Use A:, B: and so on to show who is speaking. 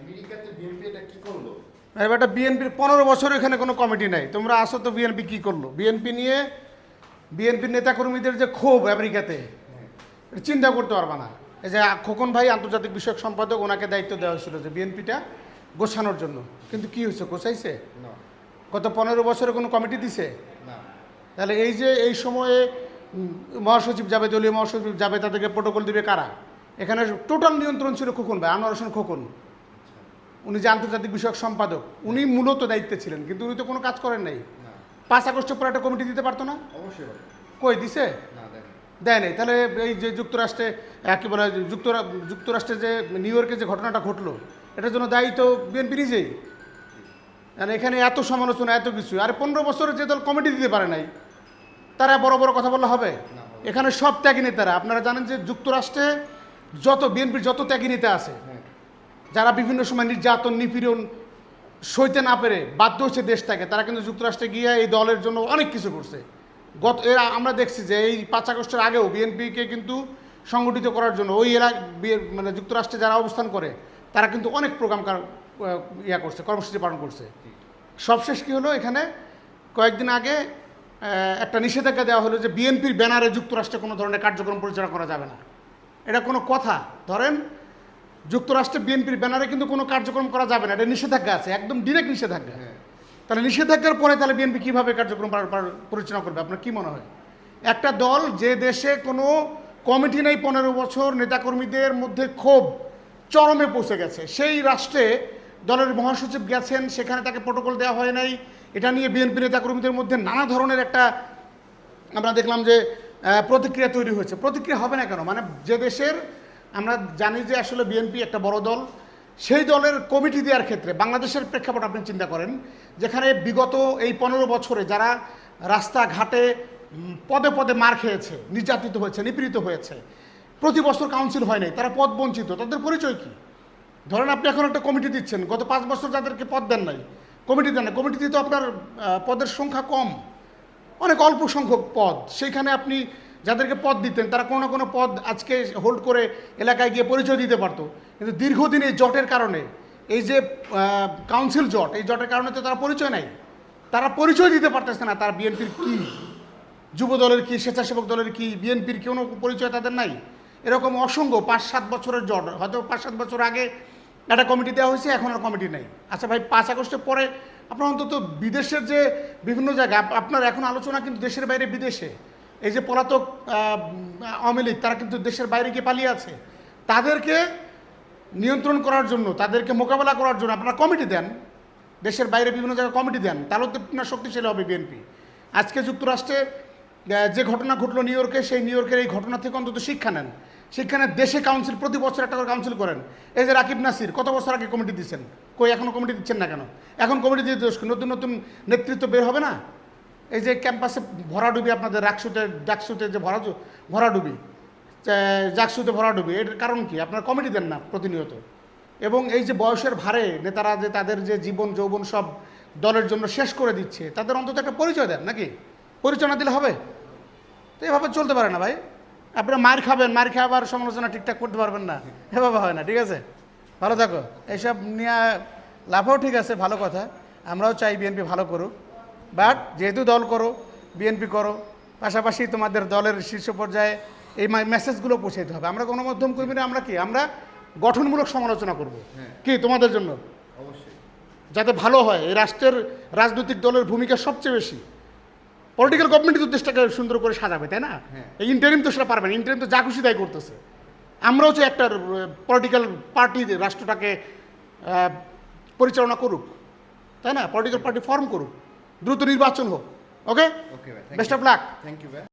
A: আমেরিকাতে বিএনপি এটা কি করল?
B: এবার বিএনপির পনেরো বছর এখানে কোনো কমিটি নাই। তোমরা আসো তো বিএনপি কি করল? বিএনপি নিয়ে বিএনপির নেতাকর্মীদের যে ক্ষোভ আমেরিকাতে চিন্তা করতে পারবা না। এই যে খোকন ভাই আন্তর্জাতিক বিষয়ক সম্পাদক ওনাকে দায়িত্ব দেওয়া হয়েছিল যে বিএনপিটা গোছানোর জন্য। কিন্তু কি হয়েছে? গোছাইছে? গত পনেরো বছরে কোনো কমিটি দিছে?
A: না।
B: তাহলে এই যে এই সময়ে মহাসচিব যাবে দলীয় মহাসচিব যাবে তাদেরকে প্রোটোকল দিবে কারা? এখানে টোটাল নিয়ন্ত্রণ ছিল খোকন ভাই আনোয়ার হোসেন খোকন। উনি যে আন্তর্জাতিক বিষয়ক সম্পাদক উনি মূলত দায়িত্বে ছিলেন কিন্তু উনি তো কোনো কাজ করেন নাই। পাঁচ আগস্টের পর একটা কমিটি দিতে পারতো না?
A: অবশ্যই
B: কই দিছে?
A: না
B: দেয় নাই। তাহলে এই যে যুক্তরাষ্ট্রে কি বলে যুক্তরা যুক্তরাষ্ট্রে যে নিউ ইয়র্কে যে ঘটনাটা ঘটলো এটার জন্য দায়ী তো বিএনপি নিজেই। আর এখানে এত সমালোচনা এত কিছু। আর পনেরো বছরে যে দল কমিটি দিতে পারে নাই তারা বড় বড় কথা বললে হবে? এখানে সব ত্যাগী নেতারা। আপনারা জানেন যে যুক্তরাষ্ট্রে যত বিএনপির যত ত্যাগী নেতা আছে
A: হ্যাঁ।
B: যারা বিভিন্ন সময় নির্যাতন, নিপীড়ন সইতে না পেরে বাধ্য হচ্ছে দেশ থেকে তারা কিন্তু যুক্তরাষ্ট্রে গিয়ে এই দলের জন্য অনেক কিছু করছে। গত, এরা, আমরা দেখছি যে এই পাঁচ আগস্টের আগেও বিএনপিকে কিন্তু সংগঠিত করার জন্য ওই এরা মানে যুক্তরাষ্ট্রে যারা অবস্থান করে, তারা কিন্তু অনেক প্রোগ্রাম ইয়া করছে, কর্মসূচি পালন করছে। সবশেষ কী হলো এখানে? কয়েকদিন আগে একটা নিষেধাজ্ঞা দেওয়া হলো যে বিএনপির ব্যানারে যুক্তরাষ্ট্রে কোনো ধরনের কার্যক্রম পরিচালনা করা যাবে না। এটা কোনো কথা। ধরেন যুক্তরাষ্ট্রে বিএনপির ব্যানারে কিন্তু কোনো কার্যক্রম করা যাবে না। এটা নিষেধাজ্ঞা আছে একদম ডিরেক্ট নিষেধাজ্ঞা।
A: হ্যাঁ।
B: তাহলে নিষেধাজ্ঞার পরে তাহলে বিএনপি কীভাবে কার্যক্রম পার- পার- পরিচালনা করবে? আপনার কী মনে হয়? একটা দল যে দেশে কোনো কমিটি নেই পনেরো বছর নেতাকর্মীদের মধ্যে ক্ষোভ চরমে পৌঁছে গেছে। সেই রাষ্ট্রে দলের মহাসচিব গেছেন সেখানে তাকে প্রোটোকল দেওয়া হয় নাই। এটা নিয়ে বিএনপি নেতাকর্মীদের মধ্যে নানা ধরনের একটা আমরা দেখলাম যে প্রতিক্রিয়া তৈরি হয়েছে। প্রতিক্রিয়া হবে না কেন? মানে যে দেশের আমরা জানি যে আসলে বিএনপি একটা বড় দল। সেই দলের কমিটি দেওয়ার ক্ষেত্রে বাংলাদেশের প্রেক্ষাপট আপনি চিন্তা করেন, যেখানে বিগত এই পনেরো বছরে যারা রাস্তাঘাটে পদে পদে মার খেয়েছে, নির্যাতিত হয়েছে, নিপীড়িত হয়েছে, প্রতি বছর কাউন্সিল হয় নাই, তারা পদ বঞ্চিত, তাদের পরিচয় কী? ধরেন আপনি এখন একটা কমিটি দিচ্ছেন, গত পাঁচ বছর যাদেরকে পদ দেন নাই, কমিটি দেন না কমিটিতে তো আপনার পদের সংখ্যা কম, অনেক অল্প সংখ্যক পদ, সেইখানে আপনি যাদেরকে পদ দিতেন, তারা কোনো না কোনো পদ আজকে হোল্ড করে এলাকায় গিয়ে পরিচয় দিতে পারতো। কিন্তু দীর্ঘদিন এই জটের কারণে, এই যে কাউন্সিল জট, এই জটের কারণে তো তারা পরিচয় নাই। তারা পরিচয় দিতে পারতেছে না তার বিএনপির কী, যুব দলের কী, স্বেচ্ছাসেবক দলের কী, বিএনপির কোনো পরিচয় তাদের নাই। এরকম অসংখ্য পাঁচ সাত বছরের জট, হয়তো পাঁচ সাত বছর আগে একটা কমিটি দেওয়া হয়েছে, এখন আর কমিটি নেই। আচ্ছা ভাই, পাঁচ আগস্টের পরে আপনার অন্তত বিদেশের যে বিভিন্ন জায়গায়, আপ- আপনার এখন আলোচনা কিন্তু দেশের বাইরে বিদেশে। এই যে পলাতক আওয়ামী লীগ, তারা কিন্তু দেশের বাইরে গিয়ে পালিয়ে আছে। তাদেরকে নিয়ন্ত্রণ করার জন্য, তাদেরকে মোকাবেলা করার জন্য আপনারা কমিটি দেন। দেশের বাইরে বিভিন্ন জায়গায় কমিটি দেন। তাহলে তো আপনার শক্তিশালী হবে বিএনপি। আজকে যুক্তরাষ্ট্রে যে ঘটনা ঘটলো নিউ ইয়র্কে, সেই নিউ ইয়র্কের এই ঘটনা থেকে অন্তত শিক্ষা নেন। শিক্ষা নেন, দেশে কাউন্সিল প্রতি বছর একটা করে কাউন্সিল করেন। এই যে রাকিব নাসির, কত বছর আগে কমিটি দিচ্ছেন? কই এখনও কমিটি দিচ্ছেন না কেন? এখন কমিটি দিয়ে দোষ নতুন নতুন নেতৃত্ব বের হবে না? এই যে ক্যাম্পাসে ভরাডুবি আপনাদের রাকসুতে, ডাকসুতে যে ভরা ভরাডুবি জাকসুতে ভরাডুবি এর কারণ কি? আপনার কমিটি দেন না প্রতিনিয়ত। এবং এই যে বয়সের ভারে নেতারা যে তাদের যে জীবন, যৌবন সব দলের জন্য শেষ করে দিচ্ছে, তাদের অন্তত একটা পরিচয় দেন নাকি? পরিচয় না দিলে হবে? তো এভাবে চলতে পারে না ভাই। আপনারা মার খাবেন, মার খাবার সমালোচনা ঠিকঠাক করতে পারবেন না। এভাবে হয় না, ঠিক আছে? ভালো থাকো। এইসব নিয়ে লাভও ঠিক আছে, ভালো কথা। আমরাও চাই বিএনপি ভালো করুক। বাট যেহেতু দল করো বিএনপি করো পাশাপাশি তোমাদের দলের শীর্ষ পর্যায়ে এই মেসেজগুলো পৌঁছে দিতে হবে। আমরা গণমাধ্যম কর্মীরা আমরা কি? আমরা গঠনমূলক সমালোচনা করব।
A: হ্যাঁ।
B: কি তোমাদের জন্য?
A: অবশ্যই।
B: যাতে ভালো হয় এই রাষ্ট্রের রাজনৈতিক দলের ভূমিকা সবচেয়ে বেশি। পলিটিক্যাল গভর্নমেন্ট তো দেশটাকে সুন্দর করে সাজাবে তাই না?
A: হ্যাঁ।
B: এই ইন্টারিম তো সেটা পারবে না ইন্টারিম তো যা খুশি তাই করতেছে। আমরাও যে একটা পলিটিক্যাল পার্টি রাষ্ট্রটাকে পরিচালনা করুক তাই না? পলিটিক্যাল পার্টি ফর্ম করুক। দ্রুত নির্বাচন হোক okay
A: okay
B: best of luck
A: thank you ভাই